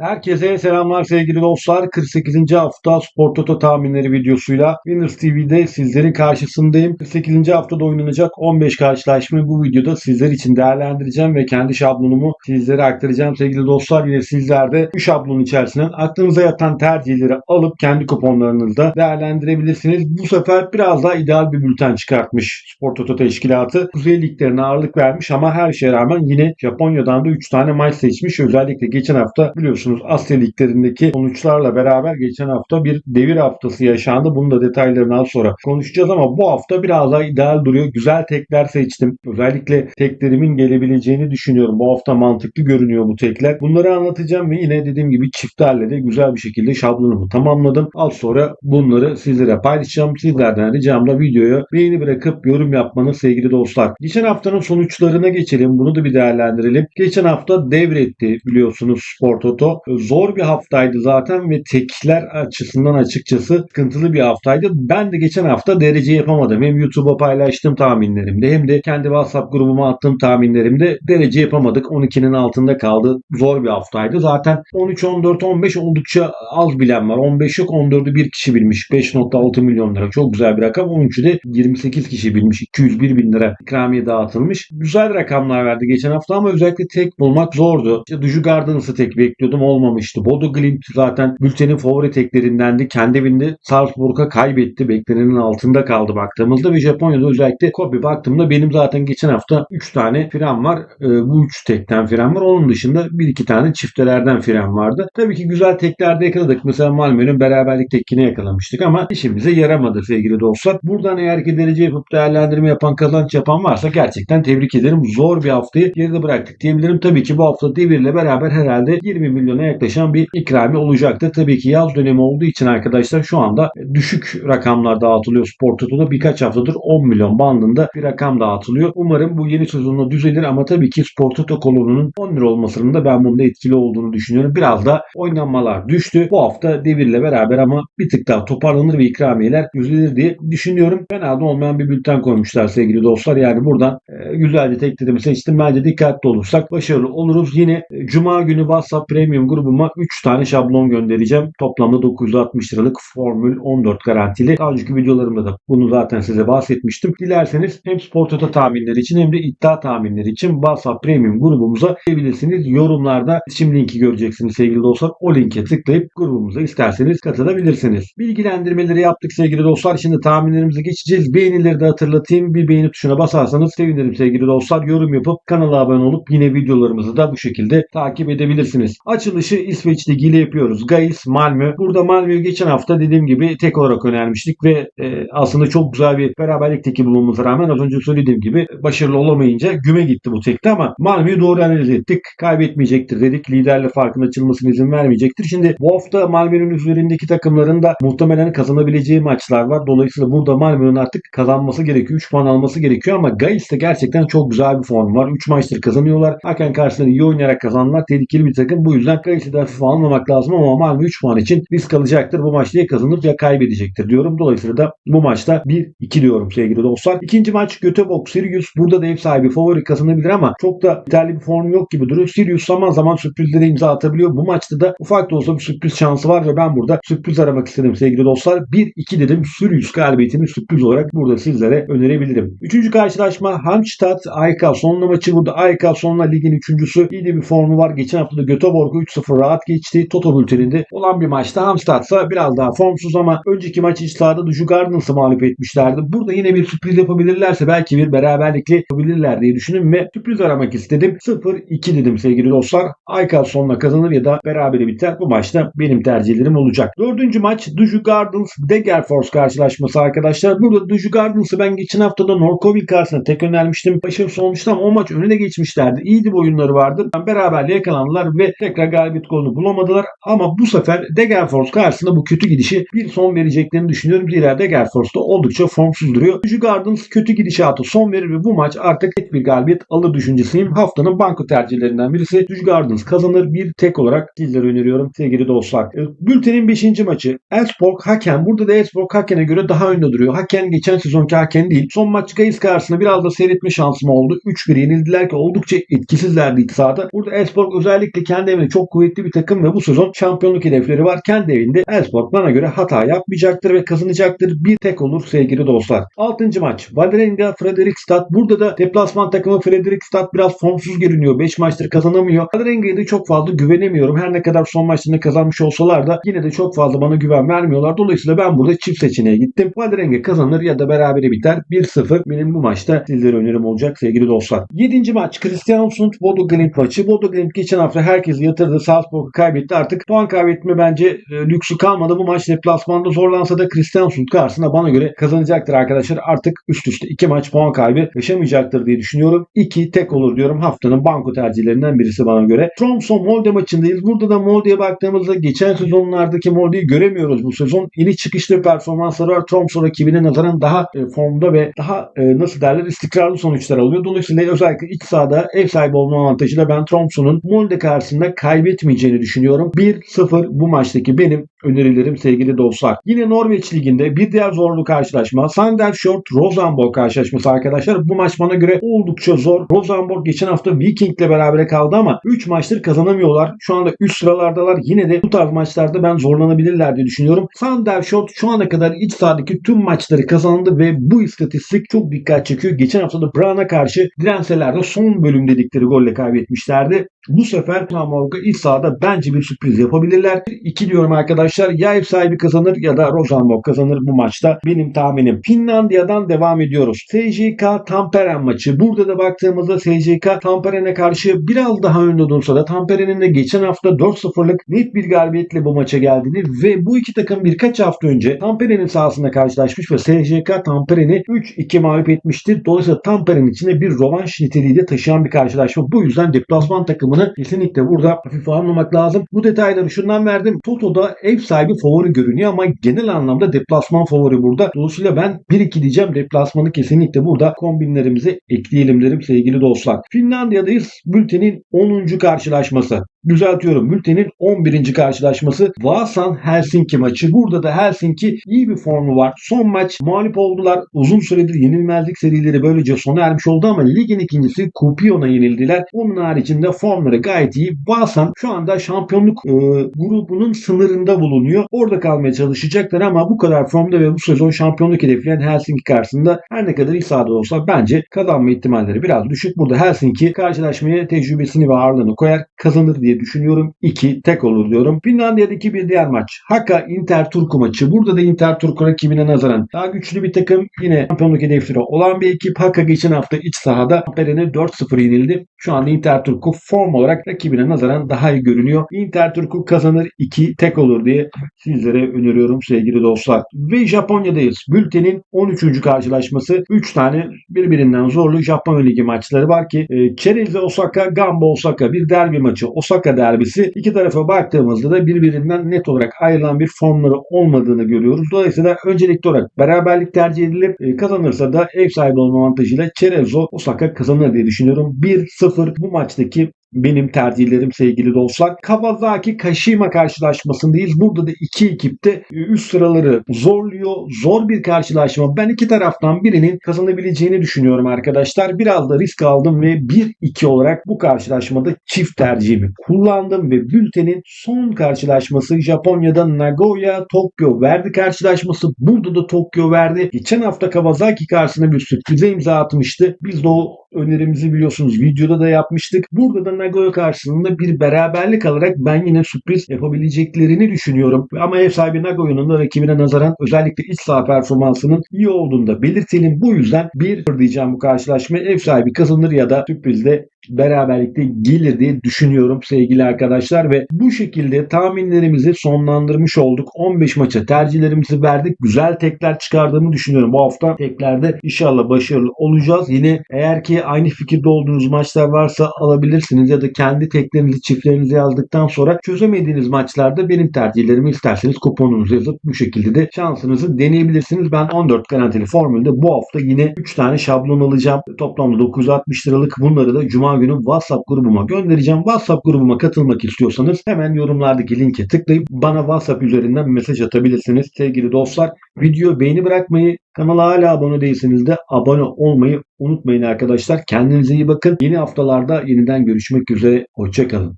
Herkese selamlar sevgili dostlar. 48. hafta Spor Toto tahminleri videosuyla Winners TV'de sizlerin karşısındayım. 48. haftada oynanacak 15 karşılaşmayı bu videoda sizler için değerlendireceğim ve kendi şablonumu sizlere aktaracağım sevgili dostlar. Yine sizler de bu şablon içerisinden aklınıza yatan tercihleri alıp kendi kuponlarınızda değerlendirebilirsiniz. Bu sefer biraz daha ideal bir bülten çıkartmış Spor Toto teşkilatı. Kuzey liglerine ağırlık vermiş ama her şeye rağmen yine Japonya'dan da 3 tane maç seçmiş. Özellikle geçen hafta biliyorsunuz Asya liglerindeki sonuçlarla beraber geçen hafta bir devir haftası yaşandı. Bunun da detaylarını az sonra konuşacağız ama bu hafta biraz daha ideal duruyor. Güzel tekler seçtim. Özellikle teklerimin gelebileceğini düşünüyorum. Bu hafta mantıklı görünüyor bu tekler. Bunları anlatacağım ve yine dediğim gibi çiftlerle de güzel bir şekilde şablonumu tamamladım. Az sonra bunları sizlere paylaşacağım. Sizlerden ricam da videoya beğeni bırakıp yorum yapmanız sevgili dostlar. Geçen haftanın sonuçlarına geçelim. Bunu da bir değerlendirelim. Geçen hafta devretti biliyorsunuz Spor Toto. Zor bir haftaydı zaten ve tekler açısından açıkçası sıkıntılı bir haftaydı. Ben de geçen hafta derece yapamadım. Hem YouTube'a paylaştığım tahminlerimde hem de kendi WhatsApp grubuma attığım tahminlerimde derece yapamadık. 12'nin altında kaldı. Zor bir haftaydı. Zaten 13, 14, 15 oldukça az bilen var. 15 yok 14'ü bir kişi bilmiş. 5.6 milyon lira. Çok güzel bir rakam. 13'ü de 28 kişi bilmiş. 201 bin lira ikramiye dağıtılmış. Güzel rakamlar verdi geçen hafta ama özellikle tek bulmak zordu. İşte Duju Gardens'ı tek bekliyordum olmamıştı. Bodo Glimt zaten bültenin favori teklerindendi. Kendi evinde Salzburg'a kaybetti. Beklenenin altında kaldı baktığımızda ve Japonya'da özellikle Kobe baktığımda benim zaten geçen hafta 3 tane fren var. Ee, bu 3 tekten fren var. Onun dışında 1-2 tane çiftelerden fren vardı. Tabii ki güzel teklerde yakaladık. Mesela Malmö'nün beraberlik tekini yakalamıştık ama işimize yaramadı sevgili dostlar. Buradan eğer ki derece yapıp değerlendirme yapan kazanç yapan varsa gerçekten tebrik ederim. Zor bir haftayı geride bıraktık diyebilirim. Tabii ki bu hafta devirle beraber herhalde 20 milyona yaklaşan bir ikrami olacaktır. Tabii ki yaz dönemi olduğu için arkadaşlar şu anda düşük rakamlar dağıtılıyor Spor Toto'da. Birkaç haftadır 10 milyon bandında bir rakam dağıtılıyor. Umarım bu yeni sezonla düzelir ama tabii ki Spor Toto kolonunun 10 lira olmasının da ben bunda etkili olduğunu düşünüyorum. Biraz da oynanmalar düştü. Bu hafta devirle beraber ama bir tık daha toparlanır ve ikramiyeler düzelir diye düşünüyorum. Fena da olmayan bir bülten koymuşlar sevgili dostlar. Yani buradan e, güzelce teklerimi seçtim. Bence dikkatli olursak başarılı oluruz. Yine e, Cuma günü WhatsApp Premium grubuma 3 tane şablon göndereceğim. Toplamda 960 liralık Formül 14 garantili. Daha önceki videolarımda da bunu zaten size bahsetmiştim. Dilerseniz hem spor toto tahminleri için hem de iddia tahminleri için WhatsApp Premium grubumuza gelebilirsiniz. Yorumlarda iletişim linki göreceksiniz sevgili dostlar. O linke tıklayıp grubumuza isterseniz katılabilirsiniz. Bilgilendirmeleri yaptık sevgili dostlar. Şimdi tahminlerimize geçeceğiz. Beğenileri de hatırlatayım. Bir beğeni tuşuna basarsanız sevinirim sevgili dostlar. Yorum yapıp kanala abone olup yine videolarımızı da bu şekilde takip edebilirsiniz. Açılışı İsveç Ligi ile yapıyoruz. Gais, Malmö. Burada Malmö'yü geçen hafta dediğim gibi tek olarak önermiştik ve e, aslında çok güzel bir beraberlik teki bulmamıza rağmen az önce söylediğim gibi başarılı olamayınca güme gitti bu tekte ama Malmö'yü doğru analiz ettik. Kaybetmeyecektir dedik. Liderle farkın açılmasına izin vermeyecektir. Şimdi bu hafta Malmö'nün üzerindeki takımların da muhtemelen kazanabileceği maçlar var. Dolayısıyla burada Malmö'nün artık kazanması gerekiyor. 3 puan alması gerekiyor ama Gais'te gerçekten çok güzel bir form var. 3 maçtır kazanıyorlar. Hakan karşısında iyi oynayarak kazandılar. Tehlikeli bir takım. Bu yüzden Gais'i de hafife almamak lazım ama Malmö 3 puan için risk alacaktır. Bu maçta ya kazanır ya kaybedecektir diyorum. Dolayısıyla da bu maçta 1-2 diyorum sevgili dostlar. İkinci maç Göteborg Sirius. Burada da ev sahibi favori kazanabilir ama çok da yeterli bir form yok gibi duruyor. Sirius zaman zaman sürprizlere imza atabiliyor. Bu maçta da ufak da olsa bir sürpriz şansı var ve ben burada sürpriz aramak istedim sevgili dostlar. 1-2 dedim. Sirius galibiyetini sürpriz olarak burada sizlere önerebilirim. Üçüncü karşılaşma Hamstadt AYK sonuna maçı burada AYK sonuna ligin üçüncüsü. İyi de bir formu var. Geçen hafta da Göteborg'u 3-0 rahat geçti. Toto bülteninde olan bir maçta Hamstadt ise biraz daha formsuz ama önceki maç iç sahada Duju Gardens'ı mağlup etmişlerdi. Burada yine bir sürpriz yapabilirlerse belki bir beraberlikle yapabilirler diye düşündüm ve sürpriz aramak istedim. 0-2 dedim sevgili dostlar. Aykal sonuna kazanır ya da berabere biter. Bu maçta benim tercihlerim olacak. Dördüncü maç Duju Gardens Degerfors karşılaşması arkadaşlar. Burada Duju Gardens'ı ben geçen haftada Norkovil karşısında tek önermiştim. Başarısı olmuştu ama o maç önüne geçmişlerdi. İyiydi bu oyunları vardı. Beraberliğe yakalandılar ve tekrar galibiyet golünü bulamadılar. Ama bu sefer Degerfors karşısında bu kötü gidişi bir son vereceklerini düşünüyorum. Zira Degerfors da oldukça formsuz duruyor. Duju Gardens kötü gidişatı son verir ve bu maç artık tek bir galibiyet alır düşüncesiyim. Haftanın banko tercihlerinden birisi Duju Gardens kazanır. Bir tek olarak sizlere öneriyorum sevgili dostlar. E, Bültenin 5. maçı Elfsborg Haken. Burada da Elfsborg Haken'e göre daha önde duruyor. Haken geçen sezonki Haken değil. Son maç Gais karşısında biraz da seyretme şansım oldu. 3-1 yenildiler ki oldukça etkisizlerdi ilk sahada. Burada Elfsborg özellikle kendi evinde çok kuvvetli bir takım ve bu sezon şampiyonluk hedefleri var. Kendi evinde Elfsborg bana göre hata yapmayacaktır ve kazanacaktır. Bir tek olur sevgili dostlar. 6. maç Valerenga Fredrikstad. Burada da deplasman takımı Fredrikstad biraz formsuz görünüyor. 5 maçtır kazanamıyor. Valerenga'ya da çok fazla güvenemiyorum. Her ne kadar son maçlarında kazanmış olsalar da yine de çok fazla bana güven vermiyorlar. Dolayısıyla ben burada çift seçeneğe gittim. Valerenga kazanır ya da berabere biter. 1-0 benim bu maçta sizlere önerim olacak sevgili dostlar. 7. maç Kristiansund Bodo Glimt maçı. Bodo Glimt geçen hafta herkesi yatırdı. Salzburg'u kaybetti. Artık puan kaybetme bence e, lüksü kalmadı. Bu maç deplasmanda zorlansa da Kristiansund karşısında bana göre kazanacaktır arkadaşlar. Artık üst üste 2 maç puan kaybı yaşamayacaktır diye düşünüyorum. 2 tek olur diyorum. Haftanın banko tercihlerinden birisi bana göre. Tromsø Molde maçındayız. Burada da Molde'ye baktığımızda geçen sezonlardaki Molde'yi göremiyoruz bu sezon. İniş çıkışlı performansları var. Tromsø rakibine nazaran daha e, formda ve daha e, nasıl derler istikrarlı sonuçlar alıyor. Dolayısıyla özellikle iç sahada ev sahibi olma avantajıyla ben Tromsø'nun Molde karşısında kaybetmeyeceğini düşünüyorum. 1-0 bu maçtaki benim önerilerim sevgili dostlar. Yine Norveç Ligi'nde bir diğer zorlu karşılaşma Sandefjord Rosenborg karşılaşması arkadaşlar. Bu maç bana göre oldukça zor. Rosenborg geçen hafta Viking ile beraber kaldı ama 3 maçtır kazanamıyorlar. Şu anda üst sıralardalar. Yine de bu tarz maçlarda ben zorlanabilirler diye düşünüyorum. Sandefjord şu ana kadar iç sahadaki tüm maçları kazandı ve bu istatistik çok dikkat çekiyor. Geçen hafta da Bran'a karşı direnseler de son bölüm dedikleri golle kaybetmişlerdi. Bu sefer Rosenborg'a iç sahada bence bir sürpriz yapabilirler. 2 diyorum arkadaşlar. Ya ev sahibi kazanır ya da Rosenborg kazanır bu maçta. Benim tahminim. Finlandiya'dan devam ediyoruz. SJK Tamperen maçı. Burada da baktığımızda SJK Tamperen'e karşı biraz daha önde dursa da Tamperen'in de geçen hafta 4-0'lık net bir galibiyetle bu maça geldiğini ve bu iki takım birkaç hafta önce Tamperen'in sahasında karşılaşmış ve SJK Tamperen'i 3-2 mağlup etmiştir. Dolayısıyla Tamperen içinde bir rovanş niteliği de taşıyan bir karşılaşma. Bu yüzden deplasman takımını kesinlikle burada hafife almamak lazım. Bu detayları şundan verdim. Toto'da ev sahibi favori görünüyor ama genel anlamda deplasman favori burada. Dolayısıyla ben 1-2 diyeceğim. Deplasmanı kesinlikle burada kombinlerimize ekleyelim derim sevgili dostlar. Finlandiya'dayız. Bültenin 10. karşılaşması. Düzeltiyorum. Bültenin 11. karşılaşması Vaasan Helsinki maçı. Burada da Helsinki iyi bir formu var. Son maç mağlup oldular. Uzun süredir yenilmezlik serileri böylece sona ermiş oldu ama ligin ikincisi Kupion'a yenildiler. Onun haricinde formları gayet iyi. Vaasan şu anda şampiyonluk e, grubunun sınırında bulunuyor. Orada kalmaya çalışacaklar ama bu kadar formda ve bu sezon şampiyonluk hedefleyen Helsinki karşısında her ne kadar iyi olsa bence kazanma ihtimalleri biraz düşük. Burada Helsinki karşılaşmaya tecrübesini ve ağırlığını koyar. Kazanır diye düşünüyorum. 2 tek olur diyorum. Finlandiya'daki bir diğer maç. Haka Inter Turku maçı. Burada da Inter Turku rakibine nazaran daha güçlü bir takım. Yine şampiyonluk hedefleri olan bir ekip. Haka geçen hafta iç sahada Amperen'e 4-0 yenildi. Şu anda Inter Turku form olarak rakibine nazaran daha iyi görünüyor. Inter Turku kazanır 2 tek olur diye sizlere öneriyorum sevgili dostlar. Ve Japonya'dayız. Bültenin 13. karşılaşması. 3 tane birbirinden zorlu Japonya Ligi maçları var ki e, Çerez'e Osaka, Gamba Osaka bir derbi maçı. Osaka derbisi. İki tarafa baktığımızda da birbirinden net olarak ayrılan bir formları olmadığını görüyoruz. Dolayısıyla öncelikli olarak beraberlik tercih edilip e, kazanırsa da ev sahibi olma avantajıyla Cerezo Osaka kazanır diye düşünüyorum. 1-0 bu maçtaki benim tercihlerim sevgili dostlar. Kawasaki Kashima karşılaşmasındayız. Burada da iki ekip de üst sıraları zorluyor. Zor bir karşılaşma. Ben iki taraftan birinin kazanabileceğini düşünüyorum arkadaşlar. Biraz da risk aldım ve 1-2 olarak bu karşılaşmada çift tercihimi kullandım ve bültenin son karşılaşması Japonya'da Nagoya Tokyo verdi karşılaşması. Burada da Tokyo verdi. Geçen hafta Kawasaki karşısında bir sürprize imza atmıştı. Biz de o önerimizi biliyorsunuz videoda da yapmıştık. Burada da Nagoya karşısında bir beraberlik alarak ben yine sürpriz yapabileceklerini düşünüyorum. Ama ev sahibi Nagoya'nın da rakibine nazaran özellikle iç saha performansının iyi olduğunu da belirtelim. Bu yüzden bir diyeceğim bu karşılaşma ev sahibi kazanır ya da sürprizde beraberlikte gelir diye düşünüyorum sevgili arkadaşlar ve bu şekilde tahminlerimizi sonlandırmış olduk. 15 maça tercihlerimizi verdik. Güzel tekler çıkardığımı düşünüyorum. Bu hafta teklerde inşallah başarılı olacağız. Yine eğer ki aynı fikirde olduğunuz maçlar varsa alabilirsiniz ya da kendi teklerinizi çiftlerinizi yazdıktan sonra çözemediğiniz maçlarda benim tercihlerimi isterseniz kuponunuzu yazıp bu şekilde de şansınızı deneyebilirsiniz. Ben 14 garantili formülde bu hafta yine 3 tane şablon alacağım. Toplamda 960 liralık bunları da Cuma günü WhatsApp grubuma göndereceğim. WhatsApp grubuma katılmak istiyorsanız hemen yorumlardaki linke tıklayıp bana WhatsApp üzerinden mesaj atabilirsiniz. Sevgili dostlar video beğeni bırakmayı, kanala hala abone değilseniz de abone olmayı unutmayın arkadaşlar. Kendinize iyi bakın. Yeni haftalarda yeniden görüşmek üzere. Hoşçakalın.